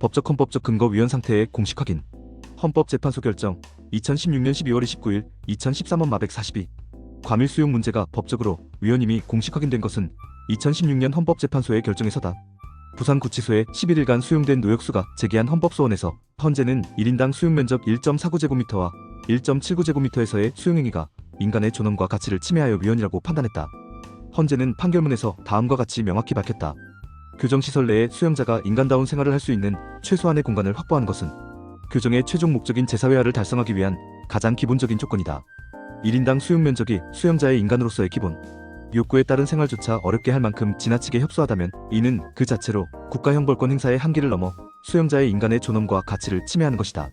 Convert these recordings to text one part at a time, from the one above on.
법적 헌법적 근거 위헌 상태의 공식 확인. 헌법재판소 결정 2016년 12월 29일 2013원 마백 42. 과밀 수용 문제가 법적으로 위헌임이 공식 확인된 것은 2016년 헌법재판소의 결정에서다. 부산구치소에 11일간 수용된 노역수가 제기한 헌법소원에서 헌재는 1인당 수용 면적 1.49제곱미터와 1.79제곱미터에서의 수용행위가 인간의 존엄과 가치를 침해하여 위헌이라고 판단했다. 헌재는 판결문에서 다음과 같이 명확히 밝혔다. 교정시설 내에 수용자가 인간다운 생활을 할 수 있는 최소한의 공간을 확보하는 것은 교정의 최종 목적인 제사회화를 달성하기 위한 가장 기본적인 조건이다. 1인당 수용 면적이 수용자의 인간으로서의 기본, 욕구에 따른 생활조차 어렵게 할 만큼 지나치게 협소하다면 이는 그 자체로 국가형벌권 행사의 한계를 넘어 수용자의 인간의 존엄과 가치를 침해하는 것이다.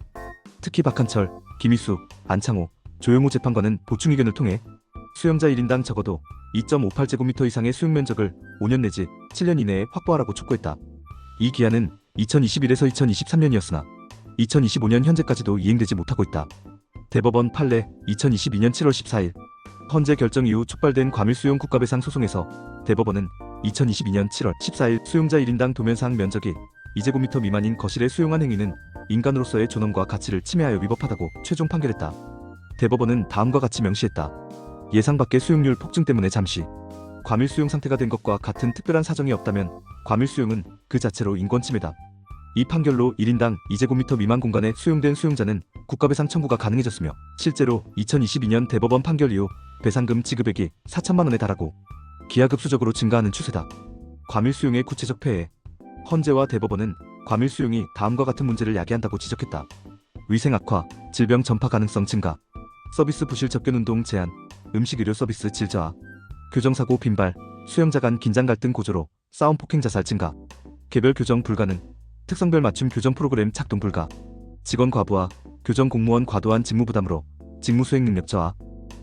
특히 박한철, 김희수, 안창호, 조용호 재판관은 보충 의견을 통해 수용자 1인당 적어도 2.58제곱미터 이상의 수용 면적을 5년 내지 7년 이내에 확보하라고 촉구했다. 이 기한은 2021에서 2023년이었으나 2025년 현재까지도 이행되지 못하고 있다. 대법원 판례 2022년 7월 14일 헌재 결정 이후 촉발된 과밀수용 국가배상 소송에서 대법원은 2022년 7월 14일 수용자 1인당 도면상 면적이 2제곱미터 미만인 거실에 수용한 행위는 인간으로서의 존엄과 가치를 침해하여 위법하다고 최종 판결했다. 대법원은 다음과 같이 명시했다. 예상 밖의 수용률 폭증 때문에 잠시 과밀 수용 상태가 된 것과 같은 특별한 사정이 없다면 과밀 수용은 그 자체로 인권 침해다. 이 판결로 1인당 2제곱미터 미만 공간에 수용된 수용자는 국가배상 청구가 가능해졌으며 실제로 2022년 대법원 판결 이후 배상금 지급액이 4천만 원에 달하고 기하급수적으로 증가하는 추세다. 과밀 수용의 구체적 폐해 헌재와 대법원은 과밀 수용이 다음과 같은 문제를 야기한다고 지적했다. 위생 악화, 질병 전파 가능성 증가, 서비스 부실 접견 운동 제한, 음식 의료 서비스 질 저하, 교정사고 빈발, 수용자 간 긴장 갈등 고조로 싸움 폭행 자살 증가, 개별 교정 불가능, 특성별 맞춤 교정 프로그램 작동 불가, 직원 과부하, 교정 공무원 과도한 직무 부담으로 직무 수행 능력 저하,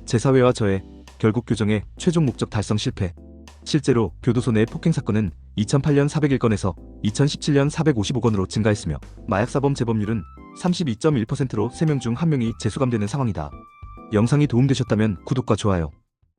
제사회와 저해, 결국 교정의 최종 목적 달성 실패. 실제로 교도소 내 폭행 사건은 2008년 401건에서 2017년 455건으로 증가했으며 마약 사범 재범률은 32.1%로 3명 중 1명이 재수감되는 상황이다. 영상이 도움되셨다면 구독과 좋아요,